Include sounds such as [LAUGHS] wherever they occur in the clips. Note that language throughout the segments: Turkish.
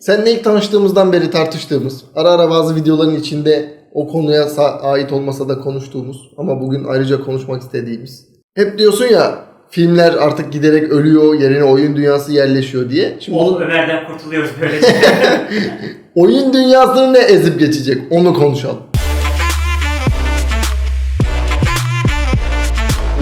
Seninle ilk tanıştığımızdan beri tartıştığımız, ara ara bazı videoların içinde o konuya sa- ait olmasa da konuştuğumuz ama bugün ayrıca konuşmak istediğimiz. Hep diyorsun ya filmler artık giderek ölüyor, yerine oyun dünyası yerleşiyor diye. Şimdi Oh bunu, Ömer'den kurtuluyoruz böylece. [LAUGHS] oyun dünyasını ne ezip geçecek onu konuşalım.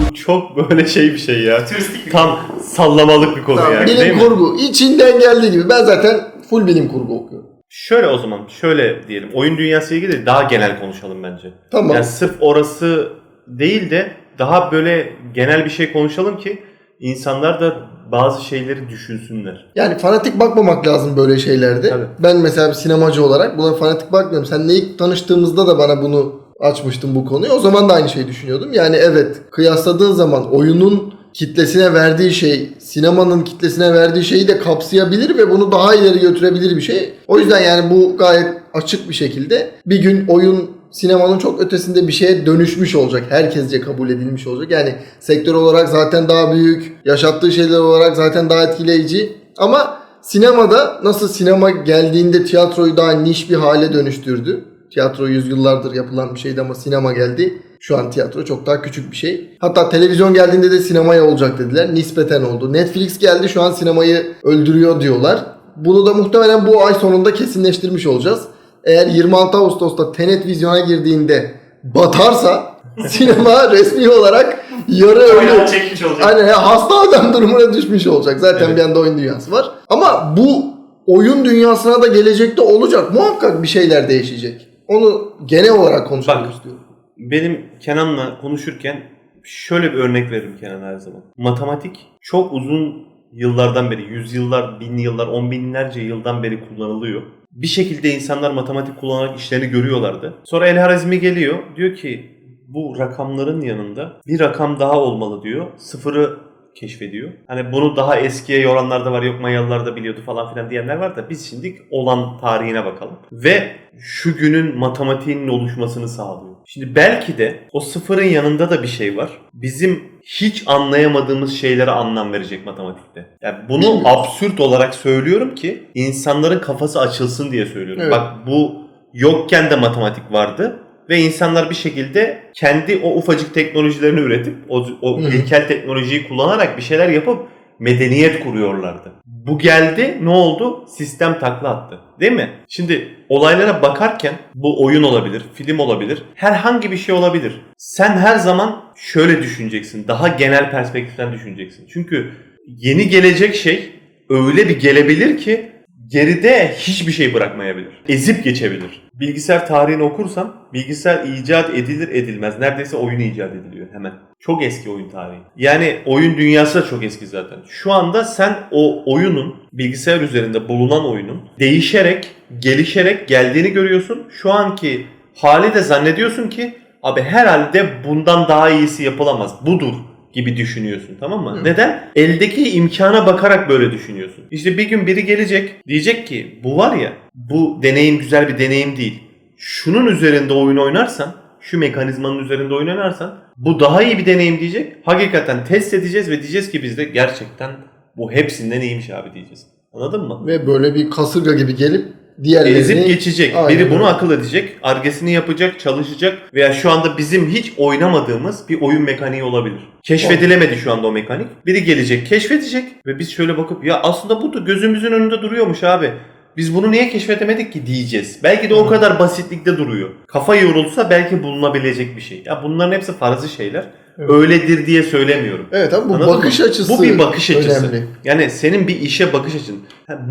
Bu çok böyle şey bir şey ya. Turistik bir Tam sallamalık bir konu Tamam, yani değil bilim kurgu içinden geldiği gibi ben zaten full bilim kurgu okuyorum. Şöyle o zaman şöyle diyelim. Oyun dünyası ilgili daha genel konuşalım bence. Tamam. Yani sırf orası değil de daha böyle genel bir şey konuşalım ki insanlar da bazı şeyleri düşünsünler. Yani fanatik bakmamak lazım böyle şeylerde. Tabii. Ben mesela bir sinemacı olarak buna fanatik bakmıyorum. Seninle ilk tanıştığımızda da bana bunu açmıştın bu konuyu. O zaman da aynı şeyi düşünüyordum. Yani evet kıyasladığın zaman oyunun kitlesine verdiği şey, sinemanın kitlesine verdiği şeyi de kapsayabilir ve bunu daha ileri götürebilir bir şey. O yüzden yani bu gayet açık bir şekilde bir gün oyun sinemanın çok ötesinde bir şeye dönüşmüş olacak. Herkesce kabul edilmiş olacak. Yani sektör olarak zaten daha büyük, yaşattığı şeyler olarak zaten daha etkileyici. Ama sinemada nasıl sinema geldiğinde tiyatroyu daha niş bir hale dönüştürdü. Tiyatro yüzyıllardır yapılan bir şeydi ama sinema geldi. Şu an tiyatro çok daha küçük bir şey. Hatta televizyon geldiğinde de sinemaya olacak dediler. Nispeten oldu. Netflix geldi şu an sinemayı öldürüyor diyorlar. Bunu da muhtemelen bu ay sonunda kesinleştirmiş olacağız. Eğer 26 Ağustos'ta Tenet vizyona girdiğinde batarsa [LAUGHS] sinema resmi olarak yarı ölü. çekmiş olacak. Aynen ya hasta adam durumuna düşmüş olacak. Zaten Evet. bir anda oyun dünyası var. Ama bu oyun dünyasına da gelecekte olacak. Muhakkak bir şeyler değişecek. Onu genel olarak konuşmak istiyorum. Benim Kenan'la konuşurken şöyle bir örnek veririm Kenan her zaman. Matematik çok uzun yıllardan beri, yüzyıllar, bin yıllar, on binlerce yıldan beri kullanılıyor. Bir şekilde insanlar matematik kullanarak işlerini görüyorlardı. Sonra El Harazmi geliyor. Diyor ki bu rakamların yanında bir rakam daha olmalı diyor. Sıfırı keşfediyor. Hani bunu daha eskiye yoranlar da var yok Mayalılar da biliyordu falan filan diyenler var da biz şimdi olan tarihine bakalım. Ve şu günün matematiğinin oluşmasını sağlıyor. Şimdi belki de o sıfırın yanında da bir şey var. Bizim hiç anlayamadığımız şeylere anlam verecek matematikte. Yani bunu Bilmiyorum. absürt olarak söylüyorum ki insanların kafası açılsın diye söylüyorum. Evet. Bak bu yokken de matematik vardı ve insanlar bir şekilde kendi o ufacık teknolojilerini üretip o, o ilkel teknolojiyi kullanarak bir şeyler yapıp medeniyet kuruyorlardı. Bu geldi ne oldu? Sistem takla attı. Değil mi? Şimdi olaylara bakarken bu oyun olabilir, film olabilir, herhangi bir şey olabilir. Sen her zaman şöyle düşüneceksin. Daha genel perspektiften düşüneceksin. Çünkü yeni gelecek şey öyle bir gelebilir ki geride hiçbir şey bırakmayabilir. Ezip geçebilir. Bilgisayar tarihini okursan bilgisayar icat edilir edilmez. Neredeyse oyun icat ediliyor hemen. Çok eski oyun tarihi. Yani oyun dünyası da çok eski zaten. Şu anda sen o oyunun bilgisayar üzerinde bulunan oyunun değişerek, gelişerek geldiğini görüyorsun. Şu anki hali de zannediyorsun ki abi herhalde bundan daha iyisi yapılamaz. Budur gibi düşünüyorsun tamam mı? Hı. Neden? Eldeki imkana bakarak böyle düşünüyorsun. İşte bir gün biri gelecek diyecek ki bu var ya bu deneyim güzel bir deneyim değil. Şunun üzerinde oyun oynarsan şu mekanizmanın üzerinde oynarsan bu daha iyi bir deneyim diyecek. Hakikaten test edeceğiz ve diyeceğiz ki biz de gerçekten bu hepsinden iyiymiş abi diyeceğiz. Anladın mı? Ve böyle bir kasırga gibi gelip diğerlerini... Ezip geçecek. Aynen Biri bunu akıl edecek, argesini yapacak, çalışacak veya şu anda bizim hiç oynamadığımız bir oyun mekaniği olabilir. Keşfedilemedi şu anda o mekanik. Biri gelecek, keşfedecek ve biz şöyle bakıp ya aslında bu da gözümüzün önünde duruyormuş abi. Biz bunu niye keşfedemedik ki diyeceğiz. Belki de o kadar basitlikte duruyor. Kafa yorulsa belki bulunabilecek bir şey. Ya bunların hepsi farzı şeyler. Evet. Öyledir diye söylemiyorum. Evet ama bu Anladın bakış mı? açısı Bu bir bakış açısı. önemli. Yani senin bir işe bakış açın.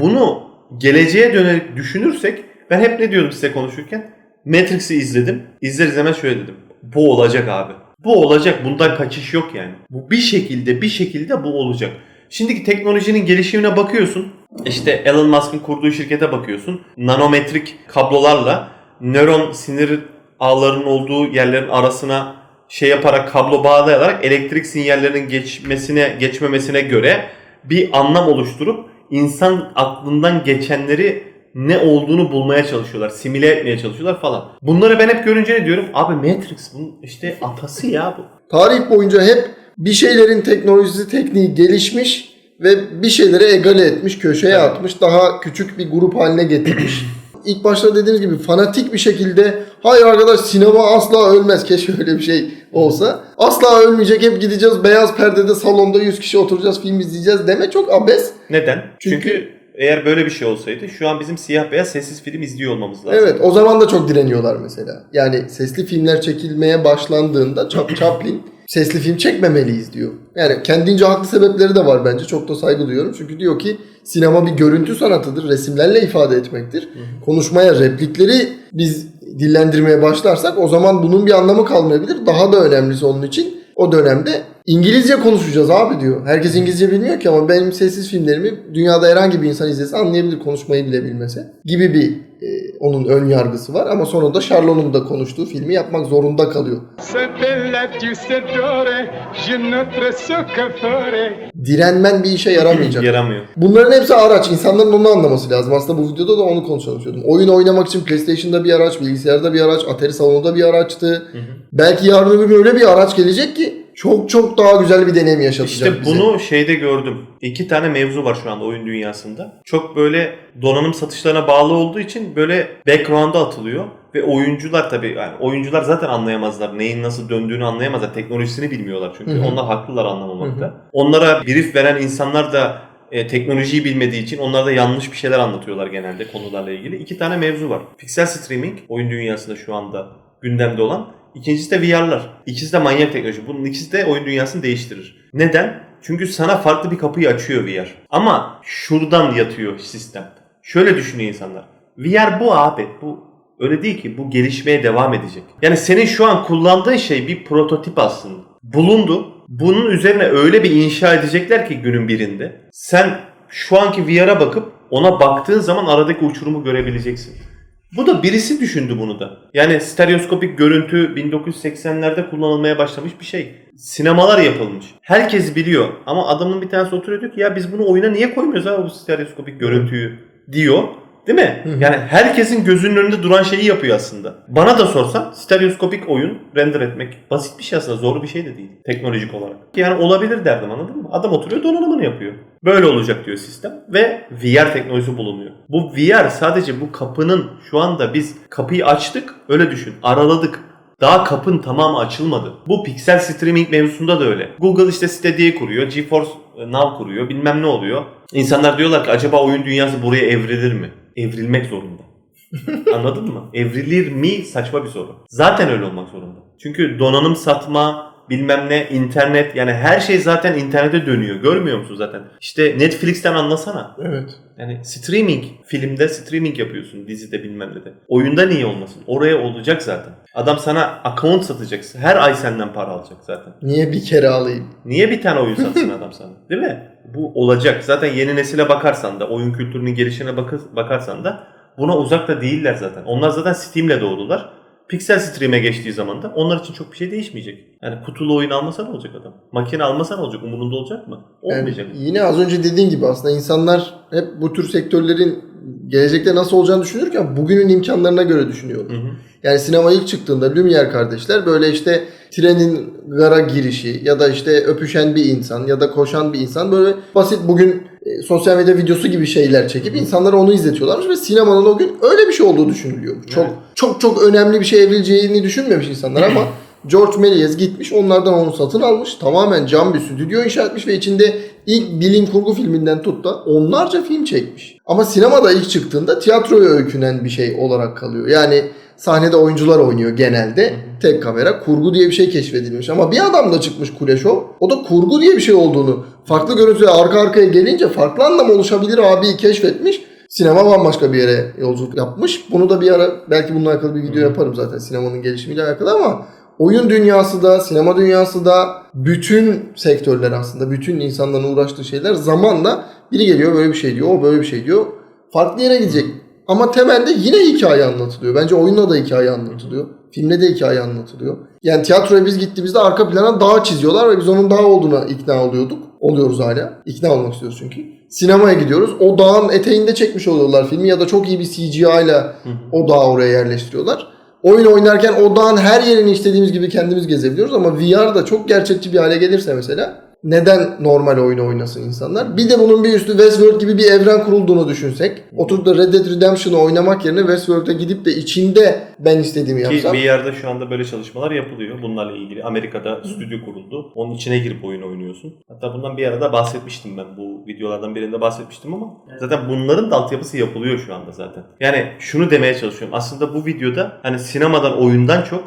Bunu geleceğe dönerek düşünürsek ben hep ne diyordum size konuşurken? Matrix'i izledim. İzler izlemez şöyle dedim. Bu olacak abi. Bu olacak. Bundan kaçış yok yani. Bu bir şekilde bir şekilde bu olacak. Şimdiki teknolojinin gelişimine bakıyorsun. İşte Elon Musk'ın kurduğu şirkete bakıyorsun. Nanometrik kablolarla nöron sinir ağlarının olduğu yerlerin arasına şey yaparak kablo bağlayarak elektrik sinyallerinin geçmesine geçmemesine göre bir anlam oluşturup insan aklından geçenleri ne olduğunu bulmaya çalışıyorlar. Simüle etmeye çalışıyorlar falan. Bunları ben hep görünce ne diyorum? Abi Matrix bunun işte atası ya bu. Tarih boyunca hep bir şeylerin teknolojisi, tekniği gelişmiş ve bir şeyleri egale etmiş, köşeye atmış, daha küçük bir grup haline getirmiş. [CLEARS THROAT] İlk başta dediğimiz gibi fanatik bir şekilde hayır arkadaş sinema asla ölmez. [LAUGHS] Keşke öyle bir şey olsa. Asla ölmeyecek hep gideceğiz beyaz perdede salonda 100 kişi oturacağız film izleyeceğiz deme çok abes. Neden? Çünkü- Çünkü, eğer böyle bir şey olsaydı şu an bizim siyah beyaz sessiz film izliyor olmamız lazım. Evet o zaman da çok direniyorlar mesela. Yani sesli filmler çekilmeye başlandığında Chap- Chaplin sesli film çekmemeliyiz diyor. Yani kendince haklı sebepleri de var bence. Çok da saygı duyuyorum. Çünkü diyor ki sinema bir görüntü sanatıdır. Resimlerle ifade etmektir. Konuşmaya, replikleri biz dillendirmeye başlarsak o zaman bunun bir anlamı kalmayabilir. Daha da önemlisi onun için o dönemde İngilizce konuşacağız abi diyor. Herkes İngilizce bilmiyor ki ama benim sessiz filmlerimi dünyada herhangi bir insan izlese anlayabilir konuşmayı bile bilmese gibi bir e, onun ön yargısı var ama sonunda Charlot'un da konuştuğu filmi yapmak zorunda kalıyor. Direnmen bir işe yaramayacak. [LAUGHS] Yaramıyor. Bunların hepsi araç. İnsanların onu anlaması lazım. Aslında bu videoda da onu konuşuyordum. Oyun oynamak için PlayStation'da bir araç, bilgisayarda bir araç, Atari salonunda bir araçtı. Belki yarın öbür gün öyle bir araç gelecek ki çok çok daha güzel bir deneyim yaşatacak İşte bize. bunu şeyde gördüm. İki tane mevzu var şu anda oyun dünyasında. Çok böyle donanım satışlarına bağlı olduğu için böyle background'a atılıyor. Ve oyuncular tabii yani oyuncular zaten anlayamazlar. Neyin nasıl döndüğünü anlayamazlar. Teknolojisini bilmiyorlar çünkü. Hı hı. Onlar haklılar anlamamakta. Onlara brief veren insanlar da e, teknolojiyi bilmediği için onlar da yanlış bir şeyler anlatıyorlar genelde konularla ilgili. İki tane mevzu var. Pixel streaming oyun dünyasında şu anda gündemde olan. İkincisi de VR'lar. İkisi de manyak teknoloji. Bunun ikisi de oyun dünyasını değiştirir. Neden? Çünkü sana farklı bir kapıyı açıyor VR. Ama şuradan yatıyor sistem. Şöyle düşünüyor insanlar. VR bu abi. Bu öyle değil ki. Bu gelişmeye devam edecek. Yani senin şu an kullandığın şey bir prototip aslında. Bulundu. Bunun üzerine öyle bir inşa edecekler ki günün birinde. Sen şu anki VR'a bakıp ona baktığın zaman aradaki uçurumu görebileceksin. Bu da birisi düşündü bunu da. Yani stereoskopik görüntü 1980'lerde kullanılmaya başlamış bir şey. Sinemalar yapılmış. Herkes biliyor ama adamın bir tanesi oturuyor diyor ki ya biz bunu oyuna niye koymuyoruz abi bu stereoskopik görüntüyü diyor. Değil mi? Yani herkesin gözünün önünde duran şeyi yapıyor aslında. Bana da sorsan stereoskopik oyun render etmek basit bir şey aslında zor bir şey de değil teknolojik olarak. Yani olabilir derdim anladın mı? Adam oturuyor donanımını yapıyor. Böyle olacak diyor sistem ve VR teknolojisi bulunuyor. Bu VR sadece bu kapının şu anda biz kapıyı açtık öyle düşün araladık. Daha kapın tamamı açılmadı. Bu piksel streaming mevzusunda da öyle. Google işte Stadia'yı kuruyor, GeForce Now kuruyor, bilmem ne oluyor. İnsanlar diyorlar ki acaba oyun dünyası buraya evrilir mi? Evrilmek zorunda. Anladın mı? Evrilir mi saçma bir soru. Zaten öyle olmak zorunda. Çünkü donanım satma, bilmem ne, internet yani her şey zaten internete dönüyor. Görmüyor musun zaten? İşte Netflix'ten anlasana. Evet. Yani streaming, filmde streaming yapıyorsun, dizide bilmem ne de. Oyunda niye olmasın? Oraya olacak zaten. Adam sana account satacak. Her ay senden para alacak zaten. Niye bir kere alayım? Niye bir tane oyun satsın [LAUGHS] adam sana? Değil mi? Bu olacak. Zaten yeni nesile bakarsan da, oyun kültürünün gelişine bakarsan da buna uzak da değiller zaten. Onlar zaten Steam'le doğdular. Pixel Stream'e geçtiği zaman da onlar için çok bir şey değişmeyecek. Yani kutulu oyun almasa ne olacak adam? Makine almasa ne olacak? Umurunda olacak mı? Yani Olmayacak. yine az önce dediğin gibi aslında insanlar hep bu tür sektörlerin gelecekte nasıl olacağını düşünürken bugünün imkanlarına göre düşünüyorlar. Hı hı. Yani sinema ilk çıktığında Lumière kardeşler böyle işte trenin gara girişi ya da işte öpüşen bir insan ya da koşan bir insan böyle basit bugün e, sosyal medya videosu gibi şeyler çekip insanlara onu izletiyorlarmış ve sinemanın o gün öyle bir şey olduğu düşünülüyor. Çok Evet. çok çok önemli bir şey evrileceğini düşünmemiş insanlar ama [LAUGHS] George Méliès gitmiş onlardan onu satın almış. Tamamen cam bir stüdyo inşa etmiş ve içinde ilk bilim kurgu filminden tut da onlarca film çekmiş. Ama sinemada ilk çıktığında tiyatroya öykünen bir şey olarak kalıyor. Yani sahnede oyuncular oynuyor genelde. Tek kamera kurgu diye bir şey keşfedilmiş. Ama bir adam da çıkmış Kule Show. O da kurgu diye bir şey olduğunu farklı görüntüler arka arkaya gelince farklı anlam oluşabilir abi keşfetmiş. Sinema bambaşka bir yere yolculuk yapmış. Bunu da bir ara belki bununla alakalı bir video yaparım zaten sinemanın gelişimiyle alakalı ama oyun dünyası da, sinema dünyası da bütün sektörler aslında, bütün insanların uğraştığı şeyler zamanla biri geliyor böyle bir şey diyor, o böyle bir şey diyor. Farklı yere gidecek. Ama temelde yine hikaye anlatılıyor. Bence oyunla da hikaye anlatılıyor. Filmle de hikaye anlatılıyor. Yani tiyatroya biz gittiğimizde arka plana dağ çiziyorlar ve biz onun dağ olduğuna ikna oluyorduk. Oluyoruz hala. İkna olmak istiyoruz çünkü. Sinemaya gidiyoruz. O dağın eteğinde çekmiş oluyorlar filmi ya da çok iyi bir CGI ile o dağı oraya yerleştiriyorlar. Oyun oynarken o dağın her yerini istediğimiz gibi kendimiz gezebiliyoruz ama VR da çok gerçekçi bir hale gelirse mesela Neden normal oyun oynasın insanlar? Bir de bunun bir üstü Westworld gibi bir evren kurulduğunu düşünsek. Oturup da Red Dead Redemption'ı oynamak yerine Westworld'e gidip de içinde ben istediğimi Ki yapsam. bir yerde şu anda böyle çalışmalar yapılıyor. Bunlarla ilgili Amerika'da stüdyo kuruldu. Onun içine girip oyun oynuyorsun. Hatta bundan bir arada bahsetmiştim ben. Bu videolardan birinde bahsetmiştim ama zaten bunların da altyapısı yapılıyor şu anda zaten. Yani şunu demeye çalışıyorum. Aslında bu videoda hani sinemadan oyundan çok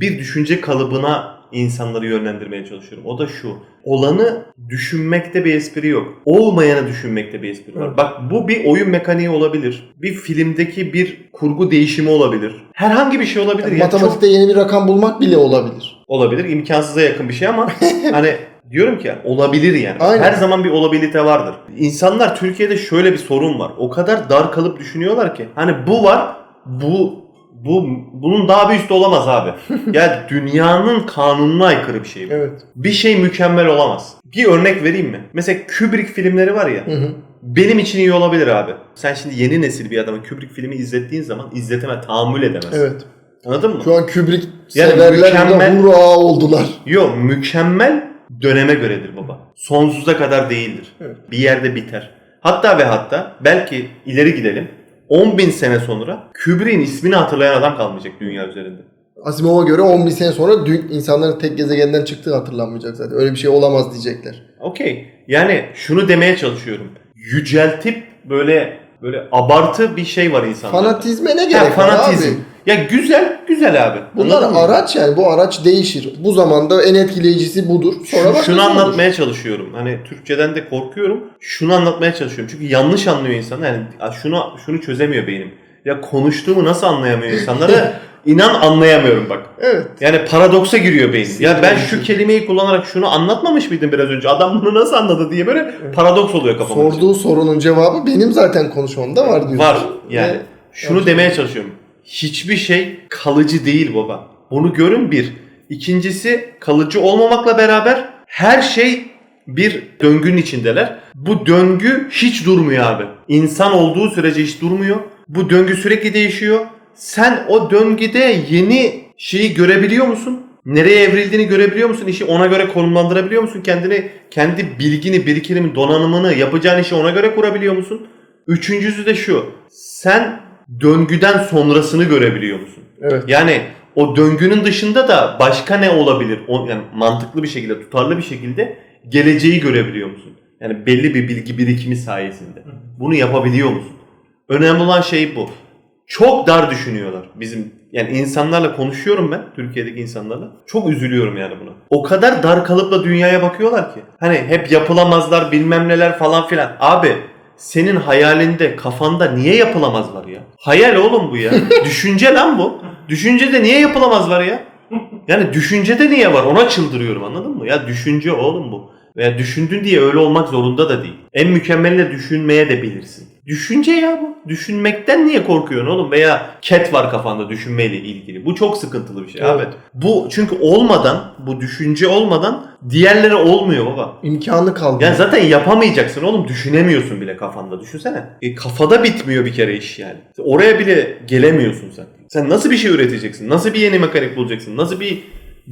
bir düşünce kalıbına insanları yönlendirmeye çalışıyorum. O da şu. Olanı düşünmekte bir espri yok. Olmayanı düşünmekte bir espri var. Evet. Bak bu bir oyun mekaniği olabilir. Bir filmdeki bir kurgu değişimi olabilir. Herhangi bir şey olabilir. Yani ya. Çok matematikte yeni bir rakam bulmak bile olabilir. olabilir. İmkansıza yakın bir şey ama [LAUGHS] hani diyorum ki olabilir yani. Aynen. Her zaman bir olabilite vardır. İnsanlar Türkiye'de şöyle bir sorun var. O kadar dar kalıp düşünüyorlar ki hani bu var bu bu bunun daha bir üstü olamaz abi. [LAUGHS] ya dünyanın kanununa aykırı bir şey bu. Evet. Bir şey mükemmel olamaz. Bir örnek vereyim mi? Mesela Kubrick filmleri var ya. Hı hı. Benim için iyi olabilir abi. Sen şimdi yeni nesil bir adama Kubrick filmi izlettiğin zaman izleteme tahammül edemez. Evet. Anladın mı? Şu an Kubrick Yani severler mükemmel- de hurra oldular. Yok mükemmel döneme göredir baba. Sonsuza kadar değildir. Evet. Bir yerde biter. Hatta ve hatta belki ileri gidelim. 10 bin sene sonra Kubrick'in ismini hatırlayan adam kalmayacak dünya üzerinde. Asimov'a göre 10 bin sene sonra dün insanların tek gezegenden çıktığı hatırlanmayacak zaten. Öyle bir şey olamaz diyecekler. Okey. Yani şunu demeye çalışıyorum. Yüceltip böyle böyle abartı bir şey var insanlarda. Fanatizme ne gerek var fanatizm. abi? Ya güzel, güzel abi. Bunlar Anladın mı? araç yani bu araç değişir. Bu zamanda en etkileyicisi budur. Sonra Şu- şunu olur. anlatmaya çalışıyorum. Hani Türkçeden de korkuyorum. Şunu anlatmaya çalışıyorum. Çünkü yanlış anlıyor insanlar. Yani şunu şunu çözemiyor beynim. Ya konuştuğumu nasıl anlayamıyor insanları? [LAUGHS] İnan anlayamıyorum bak. Evet. Yani paradoksa giriyor beyin. Ya ben şu kelimeyi kullanarak şunu anlatmamış mıydım biraz önce? Adam bunu nasıl anladı diye böyle paradoks oluyor kafamda. Sorduğu sorunun cevabı benim zaten konuşmamda var diyorsun. Var. Yani Ve- şunu demeye çalışıyorum. Hiçbir şey kalıcı değil baba. Bunu görün bir. İkincisi kalıcı olmamakla beraber her şey bir döngünün içindeler. Bu döngü hiç durmuyor abi. İnsan olduğu sürece hiç durmuyor. Bu döngü sürekli değişiyor. Sen o döngüde yeni şeyi görebiliyor musun? Nereye evrildiğini görebiliyor musun? İşi ona göre konumlandırabiliyor musun? Kendini, kendi bilgini, birikimini, donanımını, yapacağın işi ona göre kurabiliyor musun? Üçüncüsü de şu. Sen döngüden sonrasını görebiliyor musun? Evet. Yani o döngünün dışında da başka ne olabilir? O, yani mantıklı bir şekilde, tutarlı bir şekilde geleceği görebiliyor musun? Yani belli bir bilgi birikimi sayesinde. Bunu yapabiliyor musun? Önemli olan şey bu. Çok dar düşünüyorlar bizim yani insanlarla konuşuyorum ben Türkiye'deki insanlarla. Çok üzülüyorum yani buna. O kadar dar kalıpla dünyaya bakıyorlar ki. Hani hep yapılamazlar bilmem neler falan filan. Abi senin hayalinde kafanda niye yapılamaz var ya? Hayal oğlum bu ya. [LAUGHS] Düşünce lan bu. Düşüncede niye yapılamaz var ya? Yani düşüncede niye var? Ona çıldırıyorum anladın mı? Ya düşünce oğlum bu. Veya düşündün diye öyle olmak zorunda da değil. En mükemmeline düşünmeye de bilirsin. Düşünce ya bu. Düşünmekten niye korkuyorsun oğlum? Veya ket var kafanda düşünmeyle ilgili. Bu çok sıkıntılı bir şey Evet. abi. Bu çünkü olmadan, bu düşünce olmadan diğerleri olmuyor baba. İmkanı kaldı. Yani zaten yapamayacaksın oğlum. Düşünemiyorsun bile kafanda. Düşünsene. E, kafada bitmiyor bir kere iş yani. Oraya bile gelemiyorsun sen. Sen nasıl bir şey üreteceksin? Nasıl bir yeni mekanik bulacaksın? Nasıl bir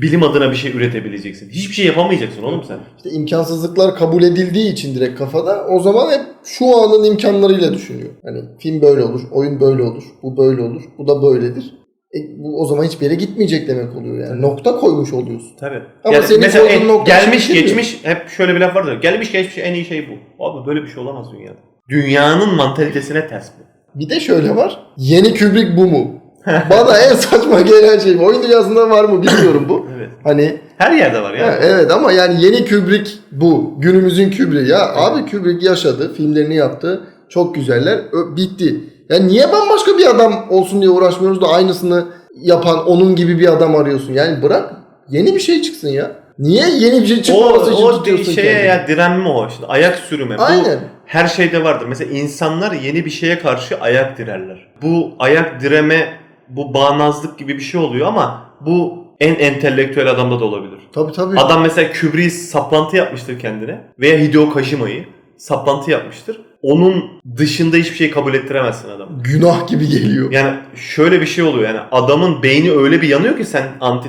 bilim adına bir şey üretebileceksin? Hiçbir şey yapamayacaksın oğlum sen. İşte imkansızlıklar kabul edildiği için direkt kafada o zaman hep şu anın imkanlarıyla düşünüyor. Hani film böyle olur, oyun böyle olur, bu böyle olur, bu da böyledir. E, bu o zaman hiçbir yere gitmeyecek demek oluyor yani. Nokta koymuş oluyorsun. Tabii. Ama senin mesela koyduğun e, nokta gelmiş şey değil mi? geçmiş hep şöyle bir laf vardır. Gelmiş geçmiş en iyi şey bu. Abi böyle bir şey olamaz dünyada. Dünyanın mantalitesine ters bu. Bir de şöyle var. Yeni Kubrick bu mu? [LAUGHS] Bana en saçma gelen şey. Oyun dünyasında var mı bilmiyorum bu. Evet. Hani Her yerde var ya. ha, evet ama yani yeni Kubrick bu. Günümüzün Kubrick. Ya abi Kubrick yaşadı. Filmlerini yaptı. Çok güzeller. Bitti. Ya niye bambaşka bir adam olsun diye uğraşmıyoruz da aynısını yapan onun gibi bir adam arıyorsun. Yani bırak yeni bir şey çıksın ya. Niye yeni bir şey O, çıkmaması için o tutuyorsun şeye kendini? ya direnme o işte ayak sürüme. Bu Aynen. her şeyde vardır. Mesela insanlar yeni bir şeye karşı ayak direrler. Bu ayak direme bu bağnazlık gibi bir şey oluyor ama bu en entelektüel adamda da olabilir. Tabii tabii. Adam mesela Kubrick'i saplantı yapmıştır kendine veya Hideo Kojima'yı saplantı yapmıştır. Onun dışında hiçbir şey kabul ettiremezsin adam. Günah gibi geliyor. Yani şöyle bir şey oluyor yani adamın beyni öyle bir yanıyor ki sen anti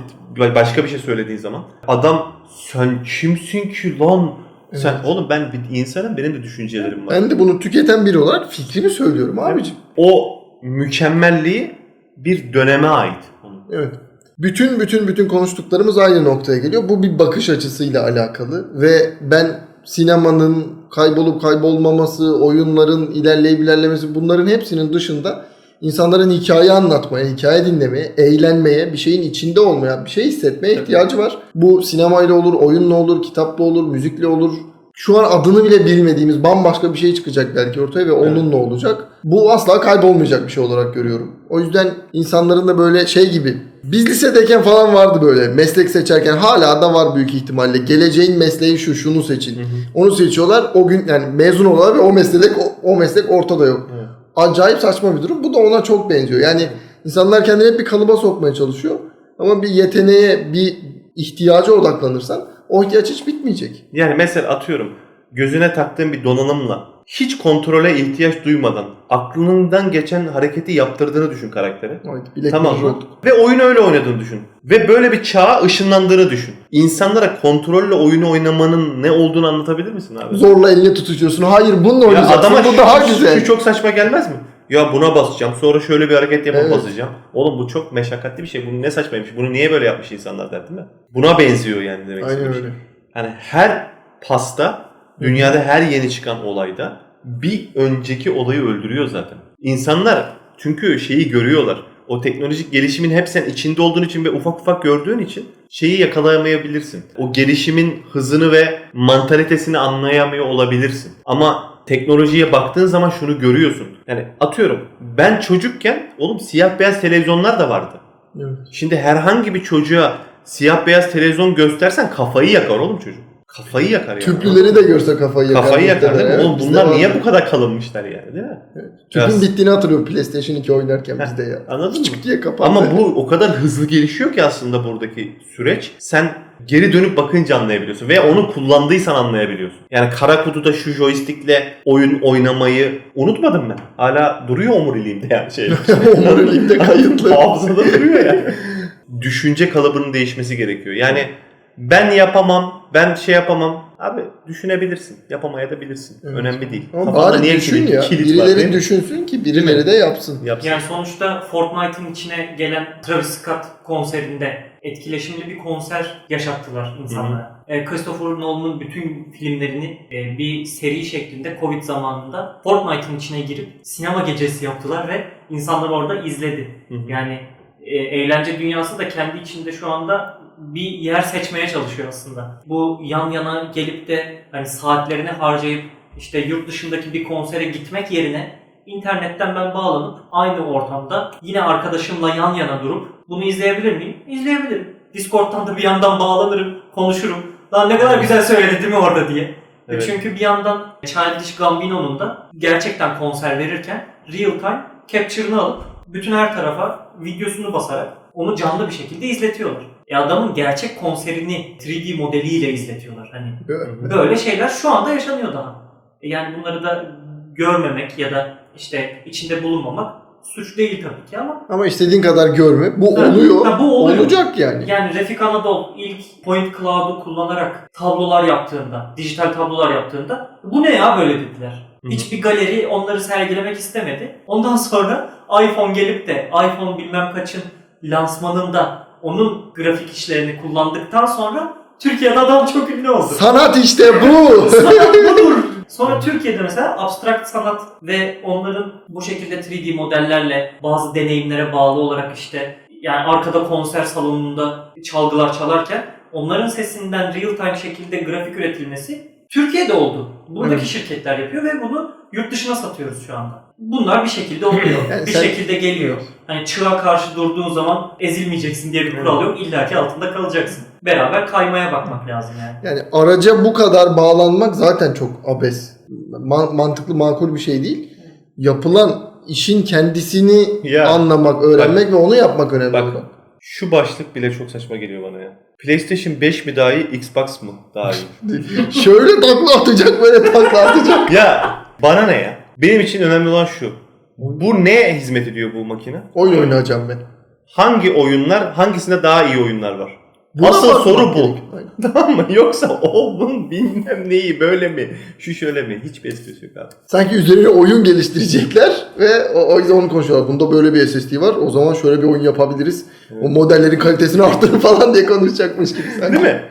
başka bir şey söylediğin zaman adam sen kimsin ki lan? Sen Evet. oğlum ben bir insanım benim de düşüncelerim var. Ben de bunu tüketen biri olarak fikrimi söylüyorum abicim. O mükemmelliği bir döneme ait. Evet. Bütün bütün bütün konuştuklarımız aynı noktaya geliyor. Bu bir bakış açısıyla alakalı ve ben sinemanın kaybolup kaybolmaması, oyunların ilerleyip ilerlemesi bunların hepsinin dışında insanların hikaye anlatmaya, hikaye dinlemeye, eğlenmeye, bir şeyin içinde olmaya, bir şey hissetmeye ihtiyacı var. Bu sinemayla olur, oyunla olur, kitapla olur, müzikle olur. Şu an adını bile bilmediğimiz bambaşka bir şey çıkacak belki ortaya ve onunla olacak. Bu asla kaybolmayacak bir şey olarak görüyorum. O yüzden insanların da böyle şey gibi biz lisedeyken falan vardı böyle meslek seçerken hala da var büyük ihtimalle. Geleceğin mesleği şu şunu seçin. Onu seçiyorlar. O gün yani mezun oluyorlar ve o meslek o, o meslek ortada yok. Evet. Acayip saçma bir durum. Bu da ona çok benziyor. Yani insanlar kendini hep bir kalıba sokmaya çalışıyor. Ama bir yeteneğe, bir ihtiyaca odaklanırsan o ihtiyaç hiç bitmeyecek. Yani mesela atıyorum gözüne taktığın bir donanımla hiç kontrole ihtiyaç duymadan aklından geçen hareketi yaptırdığını düşün karakteri. Evet, Tamam mı? olduk. Ve oyunu öyle oynadığını düşün. Ve böyle bir çağa ışınlandığını düşün. İnsanlara kontrolle oyunu oynamanın ne olduğunu anlatabilir misin abi? Zorla elini tutuşuyorsun. Hayır bununla Ya oynayacaksın. adama bu şu, daha güzel. şu çok saçma gelmez mi? Ya buna basacağım sonra şöyle bir hareket yapıp Evet. basacağım. Oğlum bu çok meşakkatli bir şey. Bu ne saçmaymış. Bunu niye böyle yapmış insanlar der değil mi? Buna benziyor yani demek Aynen istediğim şey. öyle. Hani her pasta dünyada her yeni çıkan olayda bir önceki olayı öldürüyor zaten. İnsanlar çünkü şeyi görüyorlar. O teknolojik gelişimin hep sen içinde olduğun için ve ufak ufak gördüğün için şeyi yakalayamayabilirsin. O gelişimin hızını ve mantalitesini anlayamıyor olabilirsin. Ama teknolojiye baktığın zaman şunu görüyorsun. Yani atıyorum ben çocukken oğlum siyah beyaz televizyonlar da vardı. Evet. Şimdi herhangi bir çocuğa siyah beyaz televizyon göstersen kafayı yakar oğlum çocuk. Kafayı yakar yani. Tüplüleri de görse kafayı yakar. Kafayı yakar değil mi? Oğlum bunlar niye bu kadar kalınmışlar yani değil mi? Tüpün Biraz- bittiğini hatırlıyorum PlayStation 2 oynarken bizde ya. Anladın mı? Küçük diye kapandı. Ama bu o kadar hızlı gelişiyor ki aslında buradaki süreç. Sen geri dönüp bakınca anlayabiliyorsun. Veya onu kullandıysan anlayabiliyorsun. Yani kara kutuda şu joystickle oyun oynamayı unutmadım ben. Hala duruyor omuriliğimde yani şey. [LAUGHS] Omuriliğimde kayıtlı. Hafızada duruyor yani. Düşünce kalıbının değişmesi gerekiyor. Yani ben yapamam, ben şey yapamam. Abi düşünebilirsin. Yapamaya da bilirsin. Evet. Önemli değil. Ama Kafanda bari niye düşün kilit, ya. kilit var Birileri mi? düşünsün ki birileri de yapsın. Yapsın. Yani sonuçta Fortnite'ın içine gelen Travis Scott konserinde etkileşimli bir konser yaşattılar insanlara. E, Christopher Nolan'ın bütün filmlerini e, bir seri şeklinde Covid zamanında Fortnite'ın içine girip sinema gecesi yaptılar ve insanlar orada izledi. Hı hı. Yani e, eğlence dünyası da kendi içinde şu anda bir yer seçmeye çalışıyor aslında. Bu yan yana gelip de hani saatlerini harcayıp işte yurt dışındaki bir konsere gitmek yerine internetten ben bağlanıp aynı ortamda yine arkadaşımla yan yana durup bunu izleyebilir miyim? İzleyebilirim. Discord'dan da bir yandan bağlanırım, konuşurum. Lan ne kadar güzel söyledi değil mi orada diye. Evet. Çünkü bir yandan Childish Gambino'nun da gerçekten konser verirken real time capture'ını alıp bütün her tarafa videosunu basarak onu canlı bir şekilde izletiyorlar. E adamın gerçek konserini 3D modeliyle izletiyorlar. Hani böyle şeyler şu anda yaşanıyor daha. E yani bunları da görmemek ya da işte içinde bulunmamak suç değil tabii ki ama Ama istediğin kadar görme. Bu Ha, oluyor. ha, bu oluyor. Olacak yani. yani Refik Anadol ilk Point Cloud'u kullanarak tablolar yaptığında, dijital tablolar yaptığında bu ne ya böyle dediler. Hı hı. Hiçbir galeri onları sergilemek istemedi. Ondan sonra iPhone gelip de iPhone bilmem kaçın lansmanında onun grafik işlerini kullandıktan sonra Türkiye'de adam çok ünlü oldu. Sanat işte bu. [LAUGHS] Sanat budur. Sonra Türkiye'de mesela abstrakt sanat ve onların bu şekilde 3D modellerle bazı deneyimlere bağlı olarak işte yani arkada konser salonunda çalgılar çalarken onların sesinden real time şekilde grafik üretilmesi Türkiye'de oldu. Buradaki Evet. şirketler yapıyor ve bunu yurt dışına satıyoruz şu anda. Bunlar bir şekilde oluyor. [LAUGHS] Yani bir sen- şekilde geliyor. Hani çığa karşı durduğun zaman ezilmeyeceksin diye bir kural yok. İlla ki altında kalacaksın. Beraber kaymaya bakmak lazım yani. Yani araca bu kadar bağlanmak zaten çok abes. Ma- mantıklı makul bir şey değil. Yapılan işin kendisini Ya. anlamak, öğrenmek ve onu yapmak önemli. Bak. olan. Şu başlık bile çok saçma geliyor bana ya. PlayStation 5 mi daha iyi, Xbox mı daha iyi? [LAUGHS] Şöyle takla atacak, böyle takla atacak. ya bana ne ya? Benim için önemli olan şu. Bu neye hizmet ediyor bu makine? Oyun oynayacağım ben. Hangi oyunlar, hangisinde daha iyi oyunlar var? Buna Asıl soru bu. [LAUGHS] Tamam mı? Yoksa [LAUGHS] o bunun bilmem neyi böyle mi? Şu şöyle mi? Hiçbir esprisi yok abi. Sanki üzerine oyun geliştirecekler ve o, o yüzden onu konuşuyorlar. Bunda böyle bir SSD var. O zaman şöyle bir oyun yapabiliriz. O modellerin kalitesini [LAUGHS] arttırır falan diye konuşacakmış gibi sanki. Değil mi?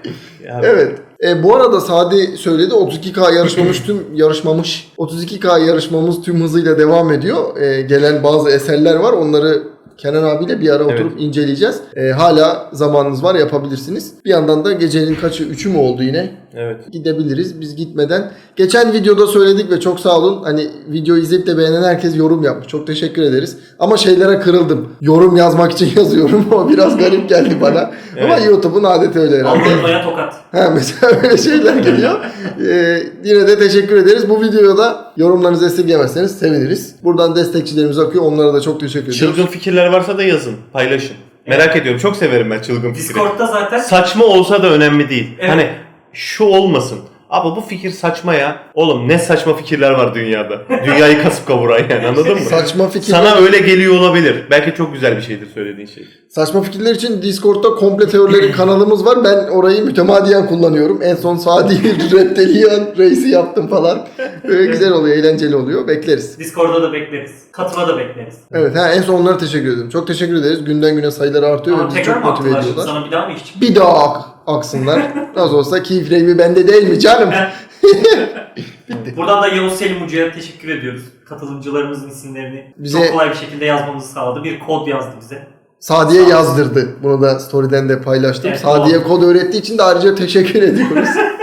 Ya, Evet. E, bu arada Sadi söyledi 32K yarışmamış tüm [CLEARS THROAT] yarışmamış. 32K yarışmamız tüm hızıyla devam ediyor. E, gelen bazı eserler var. Onları Kenan abiyle bir ara oturup Evet. inceleyeceğiz. E, hala zamanınız var yapabilirsiniz. Bir yandan da gecenin kaçı 3'ü mü oldu yine? Evet. gidebiliriz biz gitmeden. Geçen videoda söyledik ve çok sağ olun. Hani video izleyip de beğenen herkes yorum yapmış. Çok teşekkür ederiz. Ama şeylere kırıldım. Yorum yazmak için [LAUGHS] yazıyorum. O biraz garip geldi bana. Ama Evet. YouTube'un adeti öyle herhalde. Algoritmaya tokat. Ha, mesela [LAUGHS] öyle şeyler geliyor. Ee, yine de teşekkür ederiz. Bu videoya da yorumlarınızı esirgemezseniz seviniriz. Buradan destekçilerimiz akıyor. Onlara da çok teşekkür ediyoruz. Çılgın fikirler varsa da yazın. Paylaşın. Merak ediyorum. Çok severim ben çılgın fikri. Discord'da zaten Saçma olsa da önemli değil. Evet. Hani şu olmasın. Abi bu fikir saçma ya. Oğlum ne saçma fikirler var dünyada. Dünyayı kasıp kavuran yani anladın mı? Saçma fikirler, Sana öyle geliyor olabilir. Belki çok güzel bir şeydir söylediğin şey. saçma fikirler için Discord'da komple teorilerin [CLEARS THROAT] kanalımız var. Ben orayı mütemadiyen kullanıyorum. En son Sadi [LAUGHS] Reptilian Reis'i yaptım falan. Böyle güzel oluyor, eğlenceli oluyor. Bekleriz. Discord'da da bekleriz. Katıla da bekleriz. Evet, ha, en son onlara teşekkür ederim. Çok teşekkür ederiz. Günden güne sayıları artıyor ve Ama bizi tekrar çok mı motive attılar ediyorlar. Sana bir daha mı iş çıktı? Bir daha aksınlar. Nasıl olsa keyframe bende değil mi canım? [LAUGHS] Buradan da Yavuz Selim Ucu'ya teşekkür ediyoruz. Katılımcılarımızın isimlerini Bize- çok kolay bir şekilde yazmamızı sağladı. Bir kod yazdı bize. Sadiye yazdırdı. Bunu da story'den de paylaştım. Evet, Sadiye kod öğrettiği için de ayrıca teşekkür ediyoruz. [LAUGHS]